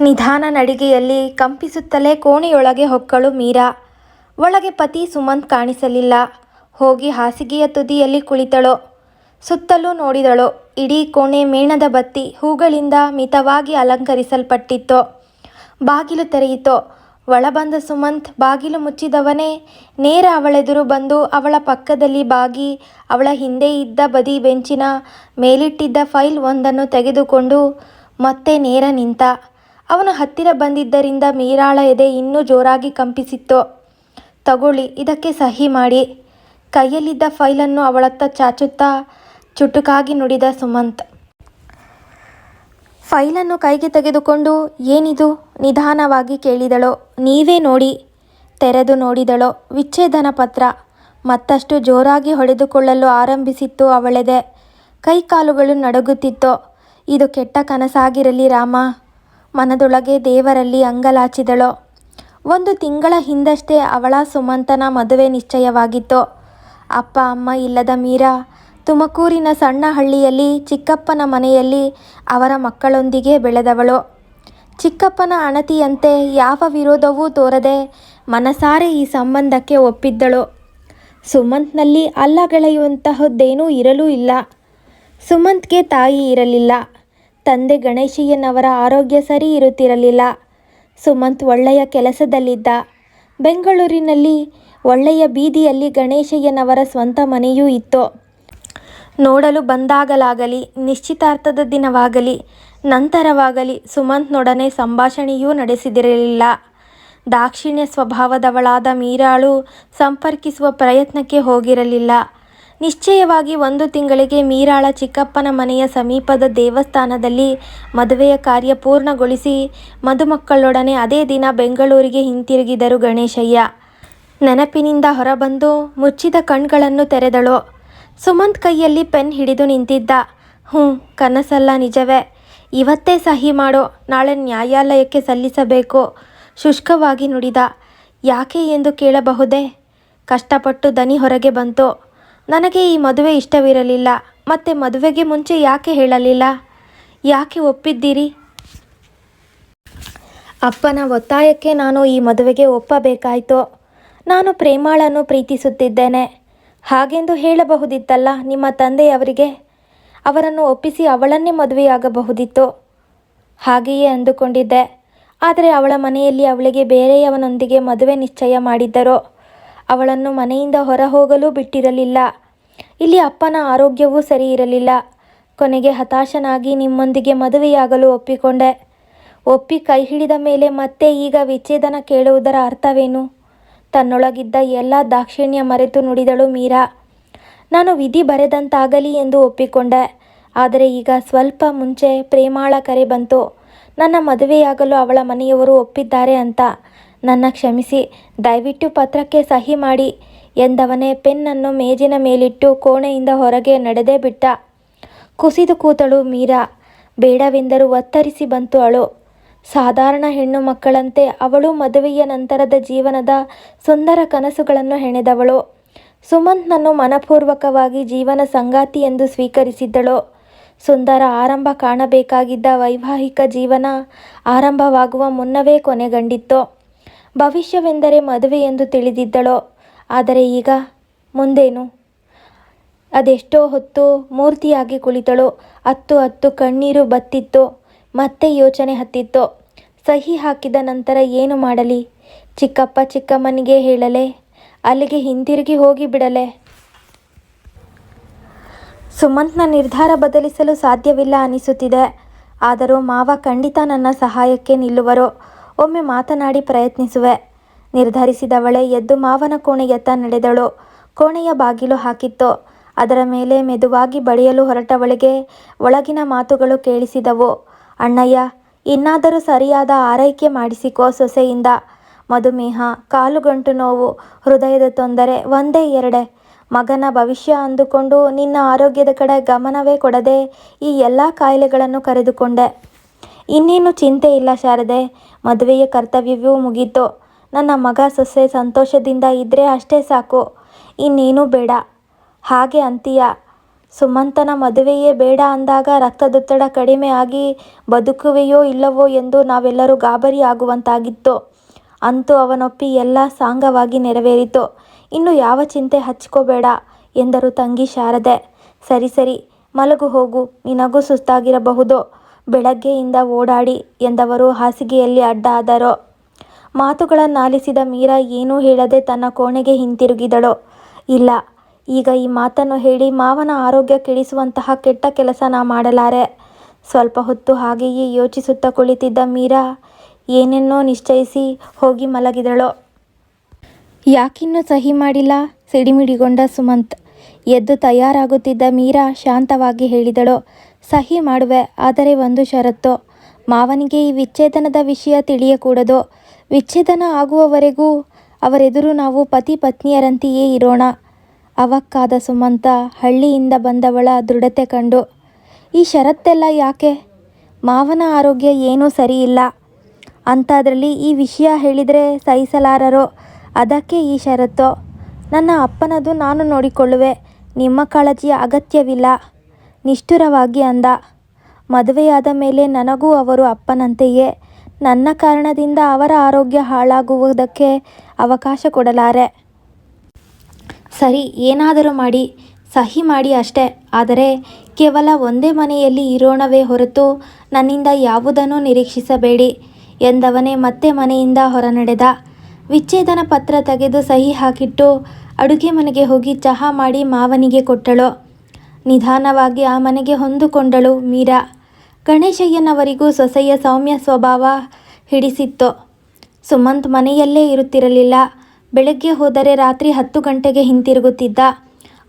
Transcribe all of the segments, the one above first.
ನಿಧಾನ ನಡಿಗೆಯಲ್ಲಿ ಕಂಪಿಸುತ್ತಲೇ ಕೋಣೆಯೊಳಗೆ ಹೊಕ್ಕಳು ಮೀರಾ. ಒಳಗೆ ಪತಿ ಸುಮಂತ್ ಕಾಣಿಸಲಿಲ್ಲ. ಹೋಗಿ ಹಾಸಿಗೆಯ ತುದಿಯಲ್ಲಿ ಕುಳಿತಳು. ಸುತ್ತಲೂ ನೋಡಿದಳು. ಇಡೀ ಕೋಣೆ ಮೇಣದ ಬತ್ತಿ ಹೂಗಳಿಂದ ಮಿತವಾಗಿ ಅಲಂಕರಿಸಲ್ಪಟ್ಟಿತ್ತು. ಬಾಗಿಲು ತೆರೆಯಿತು. ಒಳ ಬಂದ ಸುಮಂತ್ ಬಾಗಿಲು ಮುಚ್ಚಿದವನೇ ನೇರ ಅವಳೆದುರು ಬಂದು ಅವಳ ಪಕ್ಕದಲ್ಲಿ ಬಾಗಿ ಅವಳ ಹಿಂದೆ ಇದ್ದ ಬದಿ ಬೆಂಚಿನ ಮೇಲಿಟ್ಟಿದ್ದ ಫೈಲ್ ಒಂದನ್ನು ತೆಗೆದುಕೊಂಡು ಮತ್ತೆ ನೇರ ನಿಂತ. ಅವನು ಹತ್ತಿರ ಬಂದಿದ್ದರಿಂದ ಮೀರಾಳ ಎದೆ ಇನ್ನೂ ಜೋರಾಗಿ ಕಂಪಿಸಿತ್ತು. ತಗೊಳ್ಳಿ, ಇದಕ್ಕೆ ಸಹಿ ಮಾಡಿ. ಕೈಯಲ್ಲಿದ್ದ ಫೈಲನ್ನು ಅವಳತ್ತ ಚಾಚುತ್ತಾ ಚುಟುಕಾಗಿ ನುಡಿದ ಸುಮಂತ್. ಫೈಲನ್ನು ಕೈಗೆ ತೆಗೆದುಕೊಂಡು, ಏನಿದು? ನಿಧಾನವಾಗಿ ಕೇಳಿದಳು. ನೀವೇ ನೋಡಿ. ತೆರೆದು ನೋಡಿದಳು. ವಿಚ್ಛೇದನ ಪತ್ರ. ಮತ್ತಷ್ಟು ಜೋರಾಗಿ ಹೊಡೆದುಕೊಳ್ಳಲು ಆರಂಭಿಸಿತ್ತು ಅವಳೆದೆ. ಕೈಕಾಲುಗಳು ನಡುಗುತ್ತಿತ್ತು. ಇದು ಕೆಟ್ಟ ಕನಸಾಗಿರಲಿ ರಾಮ. ಮನದೊಳಗೆ ದೇವರಲ್ಲಿ ಅಂಗಲಾಚಿದಳು. ಒಂದು ತಿಂಗಳ ಹಿಂದಷ್ಟೇ ಅವಳ ಸುಮಂತನ ಮದುವೆ ನಿಶ್ಚಯವಾಗಿತ್ತು. ಅಪ್ಪ, ಅಮ್ಮ ಇಲ್ಲದ ಮೀರಾ, ತುಮಕೂರಿನ ಸಣ್ಣ ಹಳ್ಳಿಯಲ್ಲಿ ಚಿಕ್ಕಪ್ಪನ ಮನೆಯಲ್ಲಿ ಅವರ ಮಕ್ಕಳೊಂದಿಗೆ ಬೆಳೆದವಳು. ಚಿಕ್ಕಪ್ಪನ ಅಣತಿಯಂತೆ ಯಾವ ವಿರೋಧವೂ ತೋರದೆ ಮನಸಾರೆ ಈ ಸಂಬಂಧಕ್ಕೆ ಒಪ್ಪಿದ್ದಳು. ಸುಮಂತ್ನಲ್ಲಿ ಅಲ್ಲಗಳೆಯುವಂತಹದ್ದೇನೂ ಇರಲೂ ಇಲ್ಲ. ಸುಮಂತ್ಗೆ ತಾಯಿ ಇರಲಿಲ್ಲ. ತಂದೆ ಗಣೇಶಯ್ಯನವರ ಆರೋಗ್ಯ ಸರಿ ಇರುತ್ತಿರಲಿಲ್ಲ. ಸುಮಂತ್ ಒಳ್ಳೆಯ ಕೆಲಸದಲ್ಲಿದ್ದ. ಬೆಂಗಳೂರಿನಲ್ಲಿ ಒಳ್ಳೆಯ ಬೀದಿಯಲ್ಲಿ ಗಣೇಶಯ್ಯನವರ ಸ್ವಂತ ಮನೆಯೂ ಇತ್ತು. ನೋಡಲು ಬಂದಾಗಲಾಗಲಿ, ನಿಶ್ಚಿತಾರ್ಥದ ದಿನವಾಗಲಿ, ನಂತರವಾಗಲಿ ಸುಮಂತ್ನೊಡನೆ ಸಂಭಾಷಣೆಯೂ ನಡೆಸಿದಿರಲಿಲ್ಲ. ದಾಕ್ಷಿಣ್ಯ ಸ್ವಭಾವದವಳಾದ ಮೀರಾಳು ಸಂಪರ್ಕಿಸುವ ಪ್ರಯತ್ನಕ್ಕೆ ಹೋಗಿರಲಿಲ್ಲ. ನಿಶ್ಚಯವಾಗಿ ಒಂದು ತಿಂಗಳಿಗೆ ಮೀರಾಳ ಚಿಕ್ಕಪ್ಪನ ಮನೆಯ ಸಮೀಪದ ದೇವಸ್ಥಾನದಲ್ಲಿ ಮದುವೆಯ ಕಾರ್ಯ ಪೂರ್ಣಗೊಳಿಸಿ ಮದುಮಕ್ಕಳೊಡನೆ ಅದೇ ದಿನ ಬೆಂಗಳೂರಿಗೆ ಹಿಂತಿರುಗಿದರು ಗಣೇಶಯ್ಯ. ನೆನಪಿನಿಂದ ಹೊರಬಂದು ಮುಚ್ಚಿದ ಕಣ್ಗಳನ್ನು ತೆರೆದಳು. ಸುಮಂತ್ ಕೈಯಲ್ಲಿ ಪೆನ್ ಹಿಡಿದು ನಿಂತಿದ್ದ. ಹ್ಞೂ, ಕನಸಲ್ಲ ನಿಜವೇ. ಇವತ್ತೇ ಸಹಿ ಮಾಡೋ, ನಾಳೆ ನ್ಯಾಯಾಲಯಕ್ಕೆ ಸಲ್ಲಿಸಬೇಕು. ಶುಷ್ಕವಾಗಿ ನುಡಿದ. ಯಾಕೆ ಎಂದು ಕೇಳಬಹುದೇ? ಕಷ್ಟಪಟ್ಟು ದನಿ ಹೊರಗೆ ಬಂತು. ನನಗೆ ಈ ಮದುವೆ ಇಷ್ಟವಿರಲಿಲ್ಲ, ಮತ್ತೆ ಮದುವೆಗೆ ಮುಂಚೆ ಯಾಕೆ ಹೇಳಲಿಲ್ಲ? ಯಾಕೆ ಒಪ್ಪಿದ್ದೀರಿ? ಅಪ್ಪನ ಒತ್ತಾಯಕ್ಕೆ ನಾನು ಈ ಮದುವೆಗೆ ಒಪ್ಪಬೇಕಾಯಿತು. ನಾನು ಪ್ರೇಮಾಳನ್ನು ಪ್ರೀತಿಸುತ್ತಿದ್ದೇನೆ. ಹಾಗೆಂದು ಹೇಳಬಹುದಿತ್ತಲ್ಲ ನಿಮ್ಮ ತಂದೆಯವರಿಗೆ? ಅವರನ್ನು ಒಪ್ಪಿಸಿ ಅವಳನ್ನೇ ಮದುವೆಯಾಗಬಹುದಿತ್ತು. ಹಾಗೆಯೇ ಅಂದುಕೊಂಡಿದ್ದೆ. ಆದರೆ ಅವಳ ಮನೆಯಲ್ಲಿ ಅವಳಿಗೆ ಬೇರೆಯವನೊಂದಿಗೆ ಮದುವೆ ನಿಶ್ಚಯ ಮಾಡಿದ್ದರು. ಅವಳನ್ನು ಮನೆಯಿಂದ ಹೊರ ಹೋಗಲು ಬಿಟ್ಟಿರಲಿಲ್ಲ. ಇಲ್ಲಿ ಅಪ್ಪನ ಆರೋಗ್ಯವೂ ಸರಿ ಇರಲಿಲ್ಲ. ಕೊನೆಗೆ ಹತಾಶನಾಗಿ ನಿಮ್ಮೊಂದಿಗೆ ಮದುವೆಯಾಗಲು ಒಪ್ಪಿಕೊಂಡೆ. ಒಪ್ಪಿ ಕೈ ಹಿಡಿದ ಮೇಲೆ ಮತ್ತೆ ಈಗ ವಿಚ್ಛೇದನ ಕೇಳುವುದರ ಅರ್ಥವೇನು? ತನ್ನೊಳಗಿದ್ದ ಎಲ್ಲ ದಾಕ್ಷಿಣ್ಯ ಮರೆತು ನುಡಿದಳು ಮೀರಾ. ನಾನು ವಿಧಿ ಬರೆದಂತಾಗಲಿ ಎಂದು ಒಪ್ಪಿಕೊಂಡೆ. ಆದರೆ ಈಗ ಸ್ವಲ್ಪ ಮುಂಚೆ ಪ್ರೇಮಾಳ ಕರೆ ಬಂತು. ನನ್ನ ಮದುವೆಯಾಗಲು ಅವಳ ಮನೆಯವರು ಒಪ್ಪಿದ್ದಾರೆ ಅಂತ. ನನ್ನ ಕ್ಷಮಿಸಿ, ದಯವಿಟ್ಟು ಪತ್ರಕ್ಕೆ ಸಹಿ ಮಾಡಿ ಎಂದವನೇ ಪೆನ್ನನ್ನು ಮೇಜಿನ ಮೇಲಿಟ್ಟು ಕೋಣೆಯಿಂದ ಹೊರಗೆ ನಡೆದೇ ಬಿಟ್ಟ. ಕುಸಿದು ಕೂತಳು ಮೀರಾ. ಬೇಡವೆಂದರೂ ಒತ್ತರಿಸಿ ಬಂತು ಅಳು ಸಾಧಾರಣ ಹೆಣ್ಣು ಮಕ್ಕಳಂತೆ ಅವಳು ಮದುವೆಯ ನಂತರದ ಜೀವನದ ಸುಂದರ ಕನಸುಗಳನ್ನು ಹೆಣೆದವಳು. ಸುಮಂತ್ನನ್ನು ಮನಪೂರ್ವಕವಾಗಿ ಜೀವನ ಸಂಗಾತಿ ಎಂದು ಸ್ವೀಕರಿಸಿದ್ದಳು. ಸುಂದರ ಆರಂಭ ಕಾಣಬೇಕಾಗಿದ್ದ ವೈವಾಹಿಕ ಜೀವನ ಆರಂಭವಾಗುವ ಮುನ್ನವೇ ಕೊನೆಗಂಡಿತ್ತು. ಭವಿಷ್ಯವೆಂದರೆ ಮದುವೆ ಎಂದು ತಿಳಿದಿದ್ದಳೋ? ಆದರೆ ಈಗ ಮುಂದೇನು? ಅದೆಷ್ಟೋ ಹೊತ್ತು ಮೂರ್ತಿಯಾಗಿ ಕುಳಿತಳು. ಹತ್ತು ಹತ್ತು ಕಣ್ಣೀರು ಬತ್ತಿತ್ತು. ಮತ್ತೆ ಯೋಚನೆ ಹತ್ತಿತ್ತು. ಸಹಿ ಹಾಕಿದ ನಂತರ ಏನು ಮಾಡಲಿ? ಚಿಕ್ಕಪ್ಪ ಚಿಕ್ಕಮ್ಮನಿಗೆ ಹೇಳಲೆ, ಅಲ್ಲಿಗೆ ಹಿಂದಿರುಗಿ ಹೋಗಿ ಬಿಡಲೆ. ಸುಮಂತ್ನ ನಿರ್ಧಾರ ಬದಲಿಸಲು ಸಾಧ್ಯವಿಲ್ಲ ಅನಿಸುತ್ತಿದೆ. ಆದರೂ ಮಾವ ಖಂಡಿತ ನನ್ನ ಸಹಾಯಕ್ಕೆ ನಿಲ್ಲುವರು. ಒಮ್ಮೆ ಮಾತನಾಡಿ ಪ್ರಯತ್ನಿಸುವೆ. ನಿರ್ಧರಿಸಿದವಳೆ ಎದ್ದು ಮಾವನ ಕೋಣೆಯತ್ತ ನಡೆದಳು. ಕೋಣೆಯ ಬಾಗಿಲು ಹಾಕಿತ್ತು. ಅದರ ಮೇಲೆ ಮೆದುವಾಗಿ ಬಡಿಯಲು ಹೊರಟವಳಿಗೆ ಒಳಗಿನ ಮಾತುಗಳು ಕೇಳಿಸಿದವು. ಅಣ್ಣಯ್ಯ, ಇನ್ನಾದರೂ ಸರಿಯಾದ ಆರೈಕೆ ಮಾಡಿಸಿಕೋ ಸೊಸೆಯಿಂದ. ಮಧುಮೇಹ, ಕಾಲುಗಂಟು ನೋವು, ಹೃದಯದ ತೊಂದರೆ ಒಂದೇ ಎರಡೇ. ಮಗನ ಭವಿಷ್ಯ ಅಂದುಕೊಂಡು ನಿನ್ನ ಆರೋಗ್ಯದ ಕಡೆ ಗಮನವೇ ಕೊಡದೆ ಈ ಎಲ್ಲ ಕಾಯಿಲೆಗಳನ್ನು ಕರೆದುಕೊಂಡೆ. ಇನ್ನೇನು ಚಿಂತೆ ಇಲ್ಲ ಶಾರದೆ. ಮದುವೆಯ ಕರ್ತವ್ಯವೂ ಮುಗೀತು. ನನ್ನ ಮಗ ಸೊಸೆ ಸಂತೋಷದಿಂದ ಇದ್ದರೆ ಅಷ್ಟೇ ಸಾಕು. ಇನ್ನೇನೂ ಬೇಡ. ಹಾಗೆ ಅಂತೀಯ. ಸುಮಂತನ ಮದುವೆಯೇ ಬೇಡ ಅಂದಾಗ ರಕ್ತದೊತ್ತಡ ಕಡಿಮೆ ಆಗಿ ಬದುಕುವೆಯೋ ಇಲ್ಲವೋ ಎಂದು ನಾವೆಲ್ಲರೂ ಗಾಬರಿ ಆಗುವಂತಾಗಿತ್ತು. ಅಂತೂ ಅವನೊಪ್ಪಿ ಎಲ್ಲ ಸಾಂಗವಾಗಿ ನೆರವೇರಿತು. ಇನ್ನು ಯಾವ ಚಿಂತೆ ಹಚ್ಕೋಬೇಡ ಎಂದರು ತಂಗಿ ಶಾರದೆ. ಸರಿ ಸರಿ, ಮಲಗು ಹೋಗು. ನಿನಗೂ ಸುಸ್ತಾಗಿರಬಹುದು. ಬೆಳಗ್ಗೆಯಿಂದ ಓಡಾಡಿ ಎಂದವರು ಹಾಸಿಗೆಯಲ್ಲಿ ಅಡ್ಡ ಆದರು ಮಾತುಗಳನ್ನಾಲಿಸಿದ ಮೀರಾ ಏನೂ ಹೇಳದೆ ತನ್ನ ಕೋಣೆಗೆ ಹಿಂತಿರುಗಿದಳು. ಇಲ್ಲ, ಈಗ ಈ ಮಾತನ್ನು ಹೇಳಿ ಮಾವನ ಆರೋಗ್ಯ ಕೆಡಿಸುವಂತಹ ಕೆಟ್ಟ ಕೆಲಸ ನಾ ಮಾಡಲಾರೆ. ಸ್ವಲ್ಪ ಹೊತ್ತು ಹಾಗೆಯೇ ಯೋಚಿಸುತ್ತಾ ಕುಳಿತಿದ್ದ ಮೀರಾ ಏನೇನೋ ನಿಶ್ಚಯಿಸಿ ಹೋಗಿ ಮಲಗಿದಳು. ಯಾಕಿನ್ನೂ ಸಹಿ ಮಾಡಿಲ್ಲ, ಸಿಡಿಮಿಡಿಗೊಂಡ ಸುಮಂತ್. ಎದ್ದು ತಯಾರಾಗುತ್ತಿದ್ದ ಮೀರಾ ಶಾಂತವಾಗಿ ಹೇಳಿದಳು ಸಹಿ ಮಾಡುವೆ, ಆದರೆ ಒಂದು ಷರತ್ತು. ಮಾವನಿಗೆ ಈ ವಿಚ್ಛೇದನದ ವಿಷಯ ತಿಳಿಯಕೂಡದು. ವಿಚ್ಛೇದನ ಆಗುವವರೆಗೂ ಅವರೆದುರು ನಾವು ಪತಿ ಪತ್ನಿಯರಂತೆಯೇ ಇರೋಣ. ಅವಕ್ಕಾದ ಸುಮಂತ ಹಳ್ಳಿಯಿಂದ ಬಂದವಳ ದೃಢತೆ ಕಂಡು, ಈ ಷರತ್ತೆಲ್ಲ ಯಾಕೆ? ಮಾವನ ಆರೋಗ್ಯ ಏನೂ ಸರಿಯಿಲ್ಲ. ಅಂಥದ್ರಲ್ಲಿ ಈ ವಿಷಯ ಹೇಳಿದರೆ ಸಹಿಸಲಾರರು. ಅದಕ್ಕೆ ಈ ಷರತ್ತು. ನನ್ನ ಅಪ್ಪನದು ನಾನು ನೋಡಿಕೊಳ್ಳುವೆ. ನಿಮ್ಮ ಕಾಳಜಿಯ ಅಗತ್ಯವಿಲ್ಲ. ನಿಷ್ಠುರವಾಗಿ ಅಂದ. ಮದುವೆಯಾದ ಮೇಲೆ ನನಗೂ ಅವರು ಅಪ್ಪನಂತೆಯೇ. ನನ್ನ ಕಾರಣದಿಂದ ಅವರ ಆರೋಗ್ಯ ಹಾಳಾಗುವುದಕ್ಕೆ ಅವಕಾಶ ಕೊಡಲಾರೆ. ಸರಿ, ಏನಾದರೂ ಮಾಡಿ. ಸಹಿ ಮಾಡಿ ಅಷ್ಟೇ. ಆದರೆ ಕೇವಲ ಒಂದೇ ಮನೆಯಲ್ಲಿ ಇರೋಣವೇ ಹೊರತು ನನ್ನಿಂದ ಯಾವುದನ್ನೂ ನಿರೀಕ್ಷಿಸಬೇಡಿ ಎಂದವನೇ ಮತ್ತೆ ಮನೆಯಿಂದ ಹೊರನಡೆದ. ವಿಚ್ಛೇದನ ಪತ್ರ ತೆಗೆದು ಸಹಿ ಹಾಕಿಟ್ಟು ಅಡುಗೆ ಮನೆಗೆ ಹೋಗಿ ಚಹಾ ಮಾಡಿ ಮಾವನಿಗೆ ಕೊಟ್ಟಳು. ನಿಧಾನವಾಗಿ ಆ ಮನೆಗೆ ಹೊಂದಿಕೊಂಡಳು ಮೀರಾ. ಗಣೇಶಯ್ಯನವರಿಗೂ ಸೊಸೆಯ ಸೌಮ್ಯ ಸ್ವಭಾವ ಹಿಡಿಸಿತ್ತು. ಸುಮಂತ್ ಮನೆಯಲ್ಲೇ ಇರುತ್ತಿರಲಿಲ್ಲ. ಬೆಳಗ್ಗೆ ಹೋದರೆ ರಾತ್ರಿ ಹತ್ತು ಗಂಟೆಗೆ ಹಿಂತಿರುಗುತ್ತಿದ್ದ.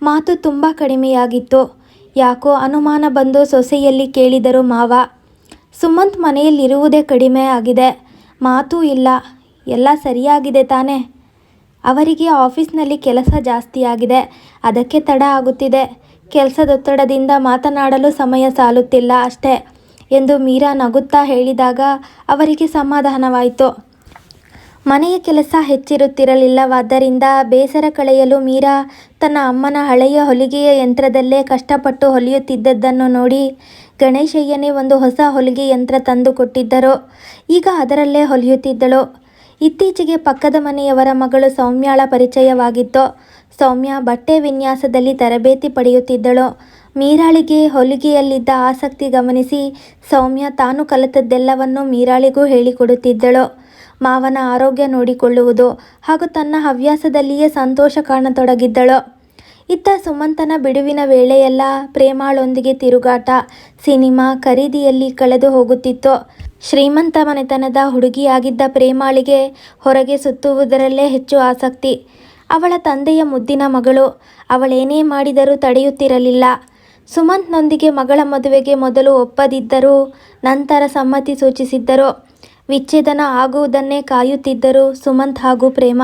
ಮಾತು ತುಂಬ ಕಡಿಮೆಯಾಗಿತ್ತು. ಯಾಕೋ ಅನುಮಾನ ಬಂದು ಸೊಸೆಯಲ್ಲಿ ಕೇಳಿದರು ಮಾವ. ಸುಮಂತ್ ಮನೆಯಲ್ಲಿರುವುದೇ ಕಡಿಮೆ ಆಗಿದೆ. ಮಾತೂ ಇಲ್ಲ. ಎಲ್ಲ ಸರಿಯಾಗಿದೆ ತಾನೇ. ಅವರಿಗೆ ಆಫೀಸ್ನಲ್ಲಿ ಕೆಲಸ ಜಾಸ್ತಿಯಾಗಿದೆ. ಅದಕ್ಕೆ ತಡ ಆಗುತ್ತಿದೆ. ಕೆಲಸದೊತ್ತಡದಿಂದ ಮಾತನಾಡಲು ಸಮಯ ಸಾಲುತ್ತಿಲ್ಲ ಅಷ್ಟೇ ಎಂದು ಮೀರಾ ನಗುತ್ತಾ ಹೇಳಿದಾಗ ಅವರಿಗೆ ಸಮಾಧಾನವಾಯಿತು. ಮನೆಯ ಕೆಲಸ ಹೆಚ್ಚಿರುತ್ತಿರಲಿಲ್ಲವಾದ್ದರಿಂದ ಬೇಸರ ಕಳೆಯಲು ಮೀರಾ ತನ್ನ ಅಮ್ಮನ ಹಳೆಯ ಹೊಲಿಗೆಯ ಯಂತ್ರದಲ್ಲೇ ಕಷ್ಟಪಟ್ಟು ಹೊಲಿಯುತ್ತಿದ್ದದ್ದನ್ನು ನೋಡಿ ಗಣೇಶಯ್ಯನೇ ಒಂದು ಹೊಸ ಹೊಲಿಗೆ ಯಂತ್ರ ತಂದು ಕೊಟ್ಟಿದ್ದರು. ಈಗ ಅದರಲ್ಲೇ ಹೊಲಿಯುತ್ತಿದ್ದಳು. ಇತ್ತೀಚೆಗೆ ಪಕ್ಕದ ಮನೆಯವರ ಮಗಳು ಸೌಮ್ಯಾಳ ಪರಿಚಯವಾಗಿತ್ತು. ಸೌಮ್ಯ ಬಟ್ಟೆ ವಿನ್ಯಾಸದಲ್ಲಿ ತರಬೇತಿ ಪಡೆಯುತ್ತಿದ್ದಳು. ಮೀರಾಳಿಗೆ ಹೊಲಿಗೆಯಲ್ಲಿದ್ದ ಆಸಕ್ತಿ ಗಮನಿಸಿ ಸೌಮ್ಯ ತಾನು ಕಲಿತದ್ದೆಲ್ಲವನ್ನು ಮೀರಾಳಿಗೂ ಹೇಳಿಕೊಡುತ್ತಿದ್ದಳು. ಮಾವನ ಆರೋಗ್ಯ ನೋಡಿಕೊಳ್ಳುವುದು ಹಾಗೂ ತನ್ನ ಹವ್ಯಾಸದಲ್ಲಿಯೇ ಸಂತೋಷ ಕಾಣತೊಡಗಿದ್ದಳು. ಇತ್ತ ಸುಮಂತನ ಬಿಡುವಿನ ವೇಳೆಯೆಲ್ಲ ಪ್ರೇಮಾಳೊಂದಿಗೆ ತಿರುಗಾಟ, ಸಿನಿಮಾ ಖರೀದಿಯಲ್ಲಿ ಕಳೆದು ಹೋಗುತ್ತಿತ್ತು. ಶ್ರೀಮಂತ ಮನೆತನದ ಹುಡುಗಿಯಾಗಿದ್ದ ಪ್ರೇಮಾಳಿಗೆ ಹೊರಗೆ ಸುತ್ತುವುದರಲ್ಲೇ ಹೆಚ್ಚು ಆಸಕ್ತಿ. ಅವಳ ತಂದೆಯ ಮುದ್ದಿನ ಮಗಳು. ಅವಳೇನೇ ಮಾಡಿದರೂ ತಡೆಯುತ್ತಿರಲಿಲ್ಲ. ಸುಮಂತ್ನೊಂದಿಗೆ ಮಗಳ ಮದುವೆಗೆ ಮೊದಲು ಒಪ್ಪದಿದ್ದರೂ, ನಂತರ ಸಮ್ಮತಿ ಸೂಚಿಸಿದ್ದರು. ವಿಚ್ಛೇದನ ಆಗುವುದನ್ನೇ ಕಾಯುತ್ತಿದ್ದರು ಸುಮಂತ್ ಹಾಗೂ ಪ್ರೇಮ.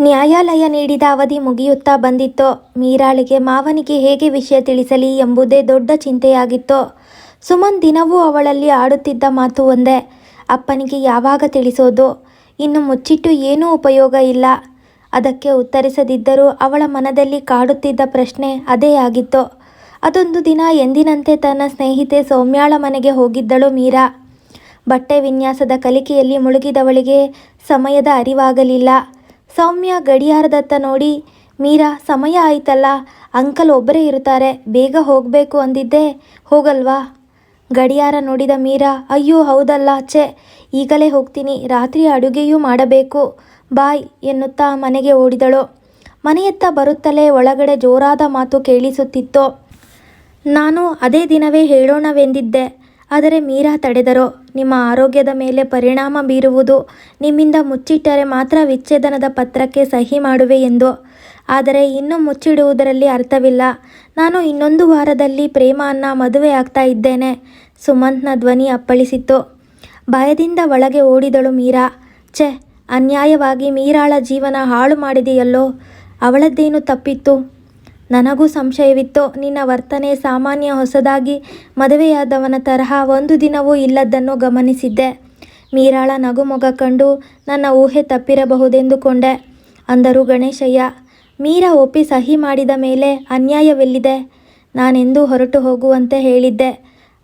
ನ್ಯಾಯಾಲಯ ನೀಡಿದ ಅವಧಿ ಮುಗಿಯುತ್ತಾ ಬಂದಿತ್ತು. ಮೀರಾಳಿಗೆ ಮಾವನಿಗೆ ಹೇಗೆ ವಿಷಯ ತಿಳಿಸಲಿ ಎಂಬುದೇ ದೊಡ್ಡ ಚಿಂತೆಯಾಗಿತ್ತು. ಸುಮನ್ ದಿನವೂ ಅವಳಲ್ಲಿ ಆಡುತ್ತಿದ್ದ ಮಾತು ಒಂದೇ, ಅಪ್ಪನಿಗೆ ಯಾವಾಗ ತಿಳಿಸೋದು? ಇನ್ನು ಮುಚ್ಚಿಟ್ಟು ಏನೂ ಉಪಯೋಗ ಇಲ್ಲ. ಅದಕ್ಕೆ ಉತ್ತರಿಸದಿದ್ದರೂ ಅವಳ ಮನದಲ್ಲಿ ಕಾಡುತ್ತಿದ್ದ ಪ್ರಶ್ನೆ ಅದೇ ಆಗಿತ್ತು. ಅದೊಂದು ದಿನ ಎಂದಿನಂತೆ ತನ್ನ ಸ್ನೇಹಿತೆ ಸೌಮ್ಯಾಳ ಮನೆಗೆ ಹೋಗಿದ್ದಳು ಮೀರಾ. ಬಟ್ಟೆ ವಿನ್ಯಾಸದ ಕಲಿಕೆಯಲ್ಲಿ ಮುಳುಗಿದವಳಿಗೆ ಸಮಯದ ಅರಿವಾಗಲಿಲ್ಲ. ಸೌಮ್ಯ ಗಡಿಯಾರದತ್ತ ನೋಡಿ, ಮೀರಾ, ಸಮಯ ಆಯ್ತಲ್ಲ, ಅಂಕಲ್ ಒಬ್ಬರೇ ಇರುತ್ತಾರೆ, ಬೇಗ ಹೋಗಬೇಕು ಅಂದಿದ್ದೆ, ಹೋಗಲ್ವಾ? ಗಡಿಯಾರ ನೋಡಿದ ಮೀರಾ, ಅಯ್ಯೋ, ಹೌದಲ್ಲ, ಛೆ, ಈಗಲೇ ಹೋಗ್ತೀನಿ, ರಾತ್ರಿ ಅಡುಗೆಯೂ ಮಾಡಬೇಕು ಬಾಯ್ ಎನ್ನುತ್ತಾ ಮನೆಗೆ ಓಡಿದಳು. ಮನೆಯತ್ತ ಬರುತ್ತಲೇ ಒಳಗಡೆ ಜೋರಾದ ಮಾತು ಕೇಳಿಸುತ್ತಿತ್ತು. ನಾನು ಅದೇ ದಿನವೇ ಹೇಳೋಣವೆಂದಿದ್ದೆ. ಆದರೆ ಮೀರಾ ತಡೆದರು. ನಿಮ್ಮ ಆರೋಗ್ಯದ ಮೇಲೆ ಪರಿಣಾಮ ಬೀರುವುದು ನಿಮ್ಮಿಂದ ಮುಚ್ಚಿಟ್ಟರೆ ಮಾತ್ರ ವಿಚ್ಛೇದನದ ಪತ್ರಕ್ಕೆ ಸಹಿ ಮಾಡುವೆ ಎಂದು. ಆದರೆ ಇನ್ನೂ ಮುಚ್ಚಿಡುವುದರಲ್ಲಿ ಅರ್ಥವಿಲ್ಲ. ನಾನು ಇನ್ನೊಂದು ವಾರದಲ್ಲಿ ಪ್ರೇಮನ್ನ ಮದುವೆ ಆಗ್ತಾ ಇದ್ದೇನೆ, ಸುಮಂತ್ನ ಧ್ವನಿ ಅಪ್ಪಳಿಸಿತ್ತು. ಭಯದಿಂದ ಒಳಗೆ ಓಡಿದಳು ಮೀರಾ. ಛೆ ಅನ್ಯಾಯವಾಗಿ ಮೀರಾಳ ಜೀವನ ಹಾಳು ಮಾಡಿದೆಯಲ್ಲೋ, ಅವಳದ್ದೇನು ತಪ್ಪಿತ್ತು? ನನಗೂ ಸಂಶಯವಿತ್ತು. ನಿನ್ನ ವರ್ತನೆ ಸಾಮಾನ್ಯ ಹೊಸದಾಗಿ ಮದುವೆಯಾದವನ ತರಹ ಒಂದು ದಿನವೂ ಇಲ್ಲದ್ದನ್ನು ಗಮನಿಸಿದ್ದೆ. ಮೀರಾಳ ನಗುಮೊಗ ಕಂಡು ನನ್ನ ಊಹೆ ತಪ್ಪಿರಬಹುದೆಂದುಕೊಂಡೆ. ಅಂದರು ಗಣೇಶಯ್ಯ, ಮೀರಾ ಒಪ್ಪಿ ಸಹಿ ಮಾಡಿದ ಮೇಲೆ ಅನ್ಯಾಯವೆಲ್ಲಿದೆ? ನಾನೆಂದು ಹೊರಟು ಹೋಗುವಂತೆ ಹೇಳಿದ್ದೆ.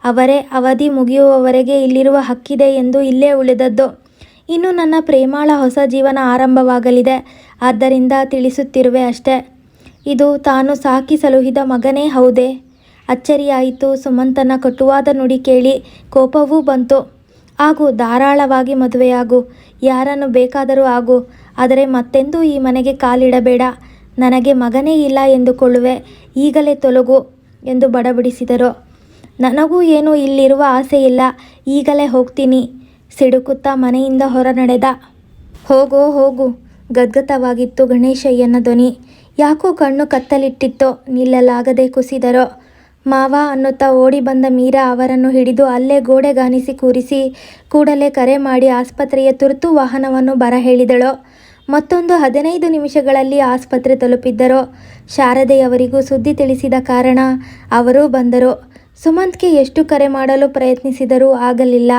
ಅವರೇ ಅವಧಿ ಮುಗಿಯುವವರೆಗೆ ಇಲ್ಲಿರುವ ಹಕ್ಕಿದೆ ಎಂದು ಇಲ್ಲೇ ಉಳಿದದ್ದು. ಇನ್ನು ನನ್ನ ಪ್ರೇಮಾಳ ಹೊಸ ಜೀವನ ಆರಂಭವಾಗಲಿದೆ. ಆದ್ದರಿಂದ ತಿಳಿಸುತ್ತಿರುವೆ ಅಷ್ಟೇ. ಇದು ತಾನು ಸಾಕಿ ಸಲುಹಿದ ಮಗನೇ ಹೌದೆ? ಅಚ್ಚರಿಯಾಯಿತು ಸುಮಂತನ ಕಟುವಾದ ನುಡಿ ಕೇಳಿ ಕೋಪವೂ ಬಂತು. ಹಾಗೂ ಧಾರಾಳವಾಗಿ ಮದುವೆಯಾಗು. ಯಾರನ್ನು ಬೇಕಾದರೂ ಆಗು. ಆದರೆ ಮತ್ತೆಂದೂ ಈ ಮನೆಗೆ ಕಾಲಿಡಬೇಡ. ನನಗೆ ಮಗನೇ ಇಲ್ಲ ಎಂದುಕೊಳ್ಳುವೆ. ಈಗಲೇ ತೊಲಗು ಎಂದು ಬಡಬಿಡಿಸಿದರು. ನನಗೂ ಏನೂ ಇಲ್ಲಿರುವ ಆಸೆ ಇಲ್ಲ ಈಗಲೇ ಹೋಗ್ತೀನಿ. ಸಿಡುಕುತ್ತಾ ಮನೆಯಿಂದ ಹೊರ ನಡೆದ ಹೋಗೋ, ಹೋಗು, ಗದ್ಗತವಾಗಿತ್ತು ಗಣೇಶಯ್ಯನ ಧ್ವನಿ. ಯಾಕೋ ಕಣ್ಣು ಕತ್ತಲಿಟ್ಟಿತ್ತೋ, ನಿಲ್ಲಲಾಗದೆ ಕುಸಿದರೋ. ಮಾವ ಅನ್ನುತ್ತಾ ಓಡಿ ಬಂದ ಮೀರಾ ಅವರನ್ನು ಹಿಡಿದು ಅಲ್ಲೇ ಗೋಡೆಗಾನಿಸಿ ಕೂರಿಸಿ ಕೂಡಲೇ ಕರೆ ಮಾಡಿ ಆಸ್ಪತ್ರೆಯ ತುರ್ತು ವಾಹನವನ್ನು ಬರ ಹೇಳಿದಳು ಮತ್ತೊಂದು ಹದಿನೈದು ನಿಮಿಷಗಳಲ್ಲಿ ಆಸ್ಪತ್ರೆ ತಲುಪಿದ್ದರು. ಶಾರದೆಯವರಿಗೂ ಸುದ್ದಿ ತಿಳಿಸಿದ ಕಾರಣ ಅವರೂ ಬಂದರು. ಸುಮಂತ್ಗೆ ಎಷ್ಟು ಕರೆ ಮಾಡಲು ಪ್ರಯತ್ನಿಸಿದರೂ ಆಗಲಿಲ್ಲ.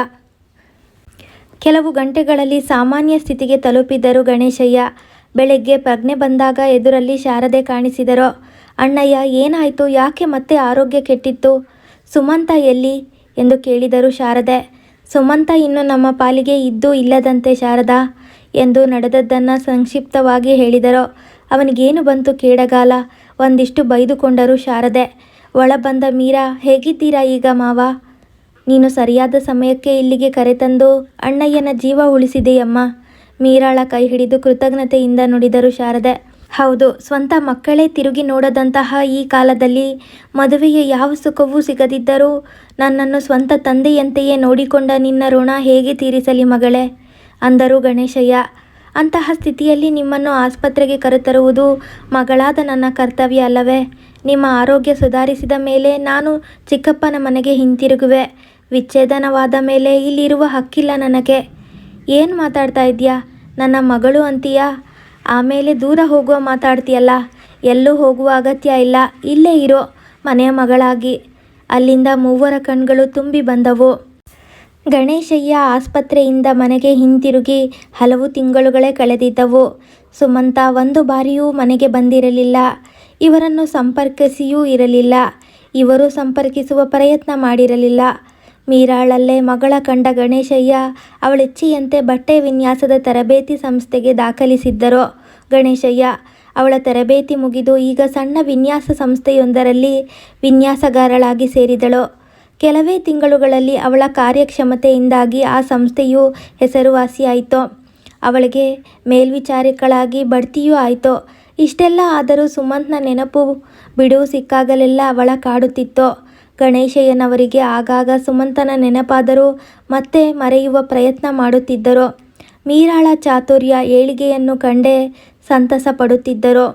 ಕೆಲವು ಗಂಟೆಗಳಲ್ಲಿ ಸಾಮಾನ್ಯ ಸ್ಥಿತಿಗೆ ತಲುಪಿದ್ದರು ಗಣೇಶಯ್ಯ ಬೆಳಗ್ಗೆ ಪ್ರಜ್ಞೆ ಬಂದಾಗ ಎದುರಲ್ಲಿ ಶಾರದೆ ಕಾಣಿಸಿದರು. ಅಣ್ಣಯ್ಯ, ಏನಾಯಿತು? ಯಾಕೆ ಮತ್ತೆ ಆರೋಗ್ಯ ಕೆಟ್ಟಿತ್ತು? ಸುಮಂತ ಎಲ್ಲಿ? ಎಂದು ಕೇಳಿದರು ಶಾರದೆ. ಸುಮಂತ ಇನ್ನು ನಮ್ಮ ಪಾಲಿಗೆ ಇದ್ದು ಇಲ್ಲದಂತೆ ಶಾರದಾ ಎಂದು ನಡೆದದ್ದನ್ನು ಸಂಕ್ಷಿಪ್ತವಾಗಿ ಹೇಳಿದರು. ಅವನಿಗೇನು ಬಂತು ಕೇಡಗಾಲ? ಒಂದಿಷ್ಟು ಬೈದುಕೊಂಡರು ಶಾರದೆ. ಒಳ ಬಂದ ಮೀರಾ, ಹೇಗಿದ್ದೀರಾ ಈಗ ಮಾವ? ನೀನು ಸರಿಯಾದ ಸಮಯಕ್ಕೆ ಇಲ್ಲಿಗೆ ಕರೆತಂದು, ಅಣ್ಣಯ್ಯನ ಜೀವ ಉಳಿಸಿದೆಯಮ್ಮ. ಮೀರಾಳ ಕೈ ಹಿಡಿದು ಕೃತಜ್ಞತೆಯಿಂದ ನುಡಿದರು ಶಾರದೆ. ಹೌದು, ಸ್ವಂತ ಮಕ್ಕಳೇ ತಿರುಗಿ ನೋಡದಂತಹ ಈ ಕಾಲದಲ್ಲಿ ಮದುವೆಯ ಯಾವ ಸುಖವೂ ಸಿಗದಿದ್ದರೂ ನನ್ನನ್ನು ಸ್ವಂತ ತಂದೆಯಂತೆಯೇ ನೋಡಿಕೊಂಡ ನಿನ್ನ ಋಣ ಹೇಗೆ ತೀರಿಸಲಿ ಮಗಳೇ? ಅಂದರು ಗಣೇಶಯ್ಯ. ಅಂತಹ ಸ್ಥಿತಿಯಲ್ಲಿ ನಿಮ್ಮನ್ನು ಆಸ್ಪತ್ರೆಗೆ ಕರೆತರುವುದು ಮಗಳಾದ ನನ್ನ ಕರ್ತವ್ಯ ಅಲ್ಲವೇ? ನಿಮ್ಮ ಆರೋಗ್ಯ ಸುಧಾರಿಸಿದ ಮೇಲೆ ನಾನು ಚಿಕ್ಕಪ್ಪನ ಮನೆಗೆ ಹಿಂತಿರುಗುವೆ. ವಿಚ್ಛೇದನವಾದ ಮೇಲೆ ಇಲ್ಲಿರುವ ಹಕ್ಕಿಲ್ಲ ನನಗೆ. ಏನು ಮಾತಾಡ್ತಾ ಇದೆಯಾ ನನ್ನ ಮಗಳು ಅಂತೀಯಾ? ಆಮೇಲೆ ದೂರ ಹೋಗುವ ಮಾತಾಡ್ತೀಯಲ್ಲ? ಎಲ್ಲೂ ಹೋಗುವ ಅಗತ್ಯ ಇಲ್ಲ. ಇಲ್ಲೇ ಇರೋ ಮನೆಯ ಮಗಳಾಗಿ. ಅಲ್ಲಿಂದ ಮೂವರ ಕಣ್ಗಳು ತುಂಬಿ ಬಂದವು. ಗಣೇಶಯ್ಯ ಆಸ್ಪತ್ರೆಯಿಂದ ಮನೆಗೆ ಹಿಂತಿರುಗಿ ಹಲವು ತಿಂಗಳುಗಳೇ ಕಳೆದಿದ್ದವು. ಸುಮಂತ ಒಂದು ಬಾರಿಯೂ ಮನೆಗೆ ಬಂದಿರಲಿಲ್ಲ. ಇವರನ್ನು ಸಂಪರ್ಕಿಸಿಯೂ ಇರಲಿಲ್ಲ. ಇವರು ಸಂಪರ್ಕಿಸುವ ಪ್ರಯತ್ನ ಮಾಡಿರಲಿಲ್ಲ. ಮೀರಾಳಲ್ಲೇ ಮಗಳ ಕಂಡ ಗಣೇಶಯ್ಯ ಅವಳಿಚ್ಛೆಯಂತೆ ಬಟ್ಟೆ ವಿನ್ಯಾಸದ ತರಬೇತಿ ಸಂಸ್ಥೆಗೆ ದಾಖಲಿಸಿದ್ದರು. ಗಣೇಶಯ್ಯ, ಅವಳ ತರಬೇತಿ ಮುಗಿದು ಈಗ ಸಣ್ಣ ವಿನ್ಯಾಸ ಸಂಸ್ಥೆಯೊಂದರಲ್ಲಿ ವಿನ್ಯಾಸಗಾರಳಾಗಿ ಸೇರಿದಳು. ಕೆಲವೇ ತಿಂಗಳುಗಳಲ್ಲಿ ಅವಳ ಕಾರ್ಯಕ್ಷಮತೆಯಿಂದಾಗಿ ಆ ಸಂಸ್ಥೆಯು ಹೆಸರುವಾಸಿಯಾಯಿತು. ಅವಳಿಗೆ ಮೇಲ್ವಿಚಾರಕಳಾಗಿ ಬಡ್ತಿಯೂ ಆಯಿತು. ಇಷ್ಟೆಲ್ಲ ಆದರೂ ಸುಮಂತ್ನ ನೆನಪು ಬಿಡುವು ಸಿಕ್ಕಾಗಲೆಲ್ಲ ಅವಳ ಕಾಡುತ್ತಿತ್ತು. ಗಣೇಶಯ್ಯನವರಿಗೆ ಆಗಾಗ ಸುಮಂತನ ನೆನಪಾದರೂ ಮತ್ತೆ ಮರೆಯುವ ಪ್ರಯತ್ನ ಮಾಡುತ್ತಿದ್ದರು. ಮೀರಾಳ ಚಾತುರ್ಯ ಏಳಿಗೆಯನ್ನು ಕಂಡೇ ಸಂತಸ ಪಡುತ್ತಿದ್ದರು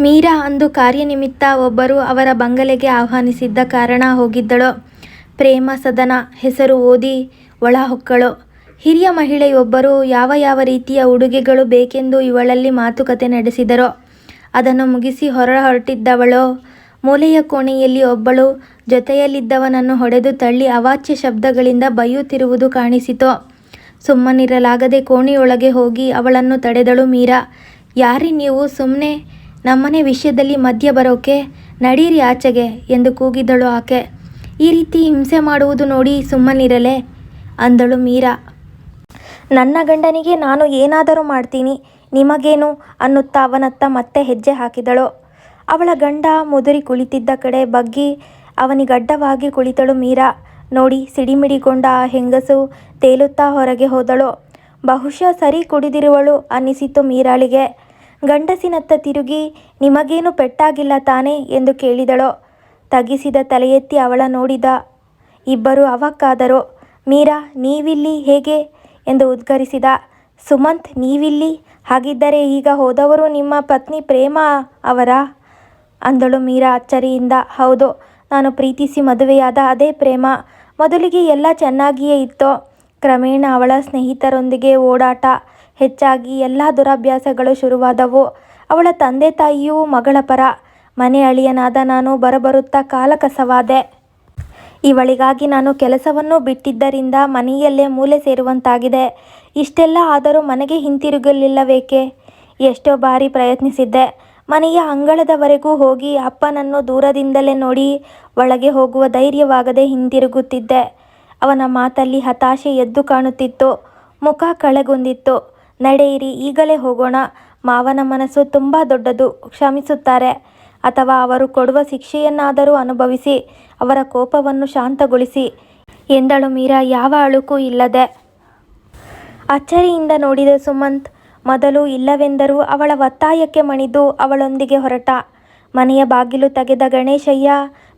ಮೀರಾ ಅಂದು ಕಾರ್ಯನಿಮಿತ್ತ ಒಬ್ಬರು ಅವರ ಬಂಗಲೆಗೆ ಆಹ್ವಾನಿಸಿದ್ದ ಕಾರಣ ಹೋಗಿದ್ದಳು. ಪ್ರೇಮ ಸದನ, ಹೆಸರು ಓದಿ ಒಳಹೊಕ್ಕಳು. ಹಿರಿಯ ಮಹಿಳೆಯೊಬ್ಬರು ಯಾವ ಯಾವ ರೀತಿಯ ಉಡುಗೆಗಳು ಬೇಕೆಂದು ಇವಳಲ್ಲಿ ಮಾತುಕತೆ ನಡೆಸಿದರು. ಅದನ್ನು ಮುಗಿಸಿ ಹೊರ ಹೊರಟಿದ್ದವಳು ಮೂಲೆಯ ಕೋಣೆಯಲ್ಲಿ ಒಬ್ಬಳು ಜೊತೆಯಲ್ಲಿದ್ದವನನ್ನು ಹೊಡೆದು ತಳ್ಳಿ ಅವಾಚ್ಯ ಶಬ್ದಗಳಿಂದ ಬೈಯುತ್ತಿರುವುದು ಕಾಣಿಸಿತು. ಸುಮ್ಮನಿರಲಾಗದೆ ಕೋಣೆಯೊಳಗೆ ಹೋಗಿ ಅವಳನ್ನು ತಡೆದಳು ಮೀರಾ. ಯಾರಿ ನೀವು ಸುಮ್ಮನೆ ನಮ್ಮನೆ ವಿಷಯದಲ್ಲಿ ಮಧ್ಯ ಬರೋಕೆ? ನಡೀರಿ ಆಚೆಗೆ ಎಂದು ಕೂಗಿದಳು ಆಕೆ. ಈ ರೀತಿ ಹಿಂಸೆ ಮಾಡುವುದು ನೋಡಿ ಸುಮ್ಮನಿರಲೆ ಅಂದಳು ಮೀರಾ. ನನ್ನ ಗಂಡನಿಗೆ ನಾನು ಏನಾದರೂ ಮಾಡ್ತೀನಿ, ನಿಮಗೇನು ಅನ್ನುತ್ತಾ ಅವನತ್ತ ಮತ್ತೆ ಹೆಜ್ಜೆ ಹಾಕಿದಳು. ಅವಳ ಗಂಡ ಮುದುರಿ ಕುಳಿತಿದ್ದ ಕಡೆ ಬಗ್ಗಿ ಅವನಿಗಡ್ಡವಾಗಿ ಕುಳಿತಳು ಮೀರಾ, ನೋಡಿ ಸಿಡಿಮಿಡಿಗೊಂಡ ಆ ಹೆಂಗಸು ತೇಲುತ್ತಾ ಹೊರಗೆ ಹೋದಳು. ಬಹುಶಃ ಸರಿ ಕುಡಿದಿರುವಳು, ಅನ್ನಿಸಿತು ಮೀರಾಳಿಗೆ. ಗಂಡಸಿನತ್ತ ತಿರುಗಿ, ನಿಮಗೇನು ಪೆಟ್ಟಾಗಿಲ್ಲ ತಾನೇ? ಎಂದು ಕೇಳಿದಳು. ತಗ್ಗಿಸಿದ ತಲೆಯೆತ್ತಿ ಅವಳ ನೋಡಿದ, ಇಬ್ಬರು ಅವಕ್ಕಾದರು. ಮೀರಾ, ನೀವಿಲ್ಲಿ ಹೇಗೆ? ಎಂದು ಉದ್ಗರಿಸಿದ, ಸುಮಂತ್, ನೀವಿಲ್ಲಿ? ಹಾಗಿದ್ದರೆ ಈಗ ಹೋದವರು ನಿಮ್ಮ ಪತ್ನಿ ಪ್ರೇಮ ಅವರಾ? ಅಂದಳು ಮೀರಾ ಅಚ್ಚರಿಯಿಂದ. ಹೌದು, ನಾನು ಪ್ರೀತಿಸಿ ಮದುವೆಯಾದ ಅದೇ ಪ್ರೇಮ. ಮೊದಲಿಗೆ ಎಲ್ಲ ಚೆನ್ನಾಗಿಯೇ ಇತ್ತು. ಕ್ರಮೇಣ ಅವಳ ಸ್ನೇಹಿತರೊಂದಿಗೆ ಓಡಾಟ, ಹೆಚ್ಚಾಗಿ ಎಲ್ಲ ದುರಭ್ಯಾಸಗಳು ಶುರುವಾದವು. ಅವಳ ತಂದೆ ತಾಯಿಯೂ ಮಗಳ ಪರ. ಮನೆ ಅಳಿಯನಾದ ನಾನು ಬರಬರುತ್ತಾ ಕಾಲಕಸವಾದೆ. ಇವಳಿಗಾಗಿ ನಾನು ಕೆಲಸವನ್ನು ಬಿಟ್ಟಿದ್ದರಿಂದ ಮನೆಯಲ್ಲೇ ಮೂಲೆ ಸೇರುವಂತಾಗಿದೆ. ಇಷ್ಟೆಲ್ಲ ಆದರೂ ಮನೆಗೆ ಹಿಂತಿರುಗಲಿಲ್ಲವೇಕೆ? ಎಷ್ಟೋ ಬಾರಿ ಪ್ರಯತ್ನಿಸಿದ್ದೆ. ಮನೆಯ ಅಂಗಳದವರೆಗೂ ಹೋಗಿ ಅಪ್ಪನನ್ನು ದೂರದಿಂದಲೇ ನೋಡಿ ಒಳಗೆ ಹೋಗುವ ಧೈರ್ಯವಾಗದೆ ಹಿಂದಿರುಗುತ್ತಿದ್ದೆ ಅವನ ಮಾತಲ್ಲಿ ಹತಾಶೆ ಎದ್ದು ಕಾಣುತ್ತಿತ್ತು. ಮುಖ ಕಳೆಗುಂದಿತ್ತು ನಡೆಯಿರಿ, ಈಗಲೇ ಹೋಗೋಣ. ಮಾವನ ಮನಸ್ಸು ತುಂಬ ದೊಡ್ಡದು, ಕ್ಷಮಿಸುತ್ತಾರೆ. ಅಥವಾ ಅವರು ಕೊಡುವ ಶಿಕ್ಷೆಯನ್ನಾದರೂ ಅನುಭವಿಸಿ, ಅವರ ಕೋಪವನ್ನು ಶಾಂತಗೊಳಿಸಿ. ಎಂದಳು ಮೀರಾ, ಯಾವ ಅಳುಕೂ ಇಲ್ಲದೆ. ಅಚ್ಚರಿಯಿಂದ ನೋಡಿದ ಸುಮಂತ್ ಮೊದಲು ಇಲ್ಲವೆಂದರೂ ಅವಳ ಒತ್ತಾಯಕ್ಕೆ ಮಣಿದು ಅವಳೊಂದಿಗೆ ಹೊರಟ. ಮನೆಯ ಬಾಗಿಲು ತೆಗೆದ ಗಣೇಶಯ್ಯ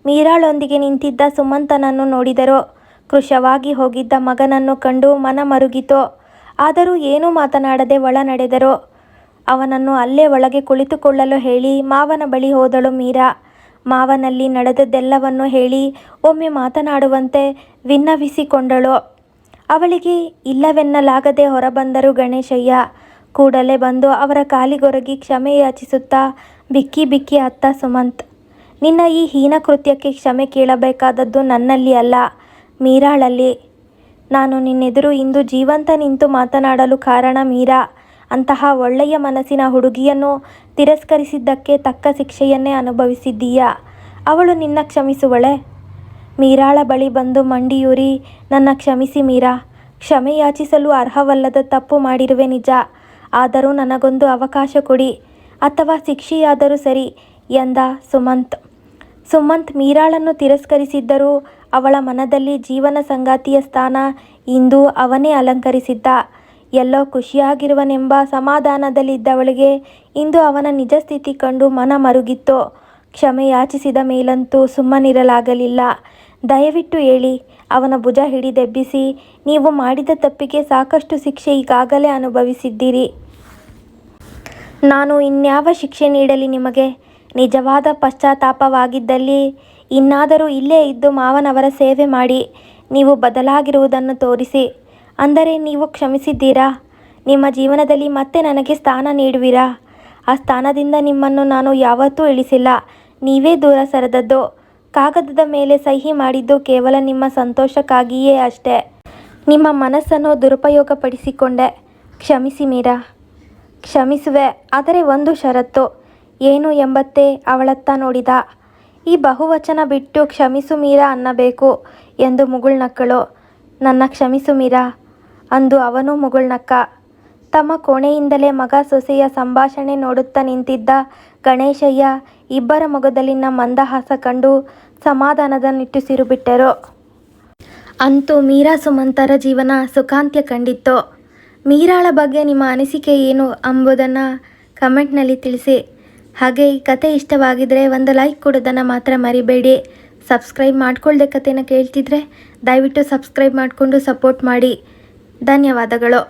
ಮೀರಾಳೊಂದಿಗೆ ನಿಂತಿದ್ದ ಸುಮಂತನನ್ನು ನೋಡಿದರು. ಕೃಶವಾಗಿ ಹೋಗಿದ್ದ ಮಗನನ್ನು ಕಂಡು ಮನ ಮರುಗಿತು. ಆದರೂ ಏನೂ ಮಾತನಾಡದೆ ಒಳ ನಡೆದರು. ಅವನನ್ನು ಅಲ್ಲೇ ಒಳಗೆ ಕುಳಿತುಕೊಳ್ಳಲು ಹೇಳಿ ಮಾವನ ಬಳಿ ಹೋದಳು ಮೀರಾ. ಮಾವನಲ್ಲಿ ನಡೆದದ್ದೆಲ್ಲವನ್ನು ಹೇಳಿ ಒಮ್ಮೆ ಮಾತನಾಡುವಂತೆ ವಿನ್ನವಿಸಿಕೊಂಡಳು. ಅವಳಿಗೆ ಇಲ್ಲವೆನ್ನಲಾಗದೆ ಹೊರಬಂದರು ಗಣೇಶಯ್ಯ. ಕೂಡಲೇ ಬಂದು ಅವರ ಕಾಲಿಗೊರಗಿ ಕ್ಷಮೆ ಯಾಚಿಸುತ್ತಾ ಬಿಕ್ಕಿ ಬಿಕ್ಕಿ ಅತ್ತ ಸುಮಂತ್, ನಿನ್ನ ಈ ಹೀನ ಕೃತ್ಯಕ್ಕೆ ಕ್ಷಮೆ ಕೇಳಬೇಕಾದದ್ದು ನನ್ನಲ್ಲಿ ಅಲ್ಲ, ಮೀರಾಳಲ್ಲಿ. ನಾನು ನಿನ್ನೆದುರು ಇಂದು ಜೀವಂತ ನಿಂತು ಮಾತನಾಡಲು ಕಾರಣ ಮೀರಾ, ಅಂತಹ ಒಳ್ಳೆಯ ಮನಸ್ಸಿನ ಹುಡುಗಿಯನ್ನು ತಿರಸ್ಕರಿಸಿದ್ದಕ್ಕೆ ತಕ್ಕ ಶಿಕ್ಷೆಯನ್ನೇ ಅನುಭವಿಸಿದ್ದೀಯಾ? ಅವಳು ನಿನ್ನ ಕ್ಷಮಿಸುವಳೆ? ಮೀರಾಳ ಬಳಿ ಬಂದು ಮಂಡಿಯೂರಿ, ನನ್ನ ಕ್ಷಮಿಸಿ ಮೀರಾ, ಕ್ಷಮೆ ಯಾಚಿಸಲು ಅರ್ಹವಲ್ಲದ ತಪ್ಪು ಮಾಡಿರುವೆ ನಿಜ ಆದರೂ ನನಗೊಂದು ಅವಕಾಶ ಕೊಡಿ ಅಥವಾ ಶಿಕ್ಷೆಯಾದರೂ ಸರಿ ಎಂದ ಸುಮಂತ್. ಸುಮಂತ್ ಮೀರಾಳನ್ನು ತಿರಸ್ಕರಿಸಿದ್ದರೂ ಅವಳ ಮನದಲ್ಲಿ ಜೀವನ ಸಂಗಾತಿಯ ಸ್ಥಾನ ಇಂದು ಅವನೇ ಅಲಂಕರಿಸಿದ್ದ. ಎಲ್ಲೋ ಖುಷಿಯಾಗಿರುವನೆಂಬ ಸಮಾಧಾನದಲ್ಲಿದ್ದವಳಿಗೆ ಇಂದು ಅವನ ನಿಜ ಸ್ಥಿತಿ ಕಂಡು ಮನ ಮರುಗಿತ್ತು. ಕ್ಷಮೆ ಯಾಚಿಸಿದ ಮೇಲಂತೂ ಸುಮ್ಮನಿರಲಾಗಲಿಲ್ಲ. ದಯವಿಟ್ಟು ಹೇಳಿ, ಅವನ ಭುಜ ಹಿಡಿದೆಬ್ಬಿಸಿ ನೀವು ಮಾಡಿದ ತಪ್ಪಿಗೆ ಸಾಕಷ್ಟು ಶಿಕ್ಷೆ ಈಗಾಗಲೇ ಅನುಭವಿಸಿದ್ದೀರಿ. ನಾನು ಇನ್ಯಾವ ಶಿಕ್ಷೆ ನೀಡಲಿ ನಿಮಗೆ? ನಿಜವಾದ ಪಶ್ಚಾತ್ತಾಪವಾಗಿದ್ದಲ್ಲಿ ಇನ್ನಾದರೂ ಇಲ್ಲೇ ಇದ್ದು ಮಾವನವರ ಸೇವೆ ಮಾಡಿ, ನೀವು ಬದಲಾಗಿರುವುದನ್ನು ತೋರಿಸಿ. ಅಂದರೆ ನೀವು ಕ್ಷಮಿಸಿದ್ದೀರಾ? ನಿಮ್ಮ ಜೀವನದಲ್ಲಿ ಮತ್ತೆ ನನಗೆ ಸ್ಥಾನ ನೀಡುವಿರಾ? ಆ ಸ್ಥಾನದಿಂದ ನಿಮ್ಮನ್ನು ನಾನು ಯಾವತ್ತೂ ಇಳಿಸಿಲ್ಲ. ನೀವೇ ದೂರ ಸರಿದದ್ದು. ಕಾಗದದ ಮೇಲೆ ಸಹಿ ಮಾಡಿದ್ದು ಕೇವಲ ನಿಮ್ಮ ಸಂತೋಷಕ್ಕಾಗಿಯೇ ಅಷ್ಟೇ. ನಿಮ್ಮ ಮನಸ್ಸನ್ನು ದುರುಪಯೋಗಪಡಿಸಿಕೊಂಡೆ. ಕ್ಷಮಿಸಿ ಮೀರಾ. ಕ್ಷಮಿಸುವೆ, ಆದರೆ ಒಂದು ಷರತ್ತು. ಏನು ಎಂಬತ್ತೆ ಅವಳತ್ತ ನೋಡಿದ. ಈ ಬಹುವಚನ ಬಿಟ್ಟು ಕ್ಷಮಿಸು ಮೀರಾ ಅನ್ನಬೇಕು ಎಂದು ಮುಗುಳ್ನಕ್ಕಳು. ನನ್ನ ಕ್ಷಮಿಸು ಮೀರಾ. ಅಂದು ಅವನು ಮುಗುಳ್ನಕ್ಕ. ತಮ್ಮ ಕೋಣೆಯಿಂದಲೇ ಮಗ ಸೊಸೆಯ ಸಂಭಾಷಣೆ ನೋಡುತ್ತಾ ನಿಂತಿದ್ದ ಗಣೇಶಯ್ಯ ಇಬ್ಬರ ಮೊಗದಲ್ಲಿನ ಮಂದಹಾಸ ಕಂಡು ಸಮಾಧಾನದ ನಿಟ್ಟುಸಿರು ಬಿಟ್ಟರು. ಅಂತೂ ಮೀರಾ ಸುಮಂತರ ಜೀವನ ಸುಖಾಂತ್ಯ ಕಂಡಿತ್ತು. ಮೀರಾಳ ಬಗ್ಗೆ ನಿಮ್ಮ ಅನಿಸಿಕೆ ಏನು ಎಂಬುದನ್ನು ಕಮೆಂಟ್ನಲ್ಲಿ ತಿಳಿಸಿ. ಹಾಗೆ ಈ ಕತೆ ಇಷ್ಟವಾಗಿದ್ದರೆ ಒಂದು ಲೈಕ್ ಕೊಡೋದನ್ನು ಮಾತ್ರ ಮರಿಬೇಡಿ. ಸಬ್ಸ್ಕ್ರೈಬ್ ಮಾಡ್ಕೊಳ್ದೆ ಕತೆನ ಕೇಳ್ತಿದ್ರೆ ದಯವಿಟ್ಟು ಸಬ್ಸ್ಕ್ರೈಬ್ ಮಾಡಿಕೊಂಡು ಸಪೋರ್ಟ್ ಮಾಡಿ. ಧನ್ಯವಾದಗಳು.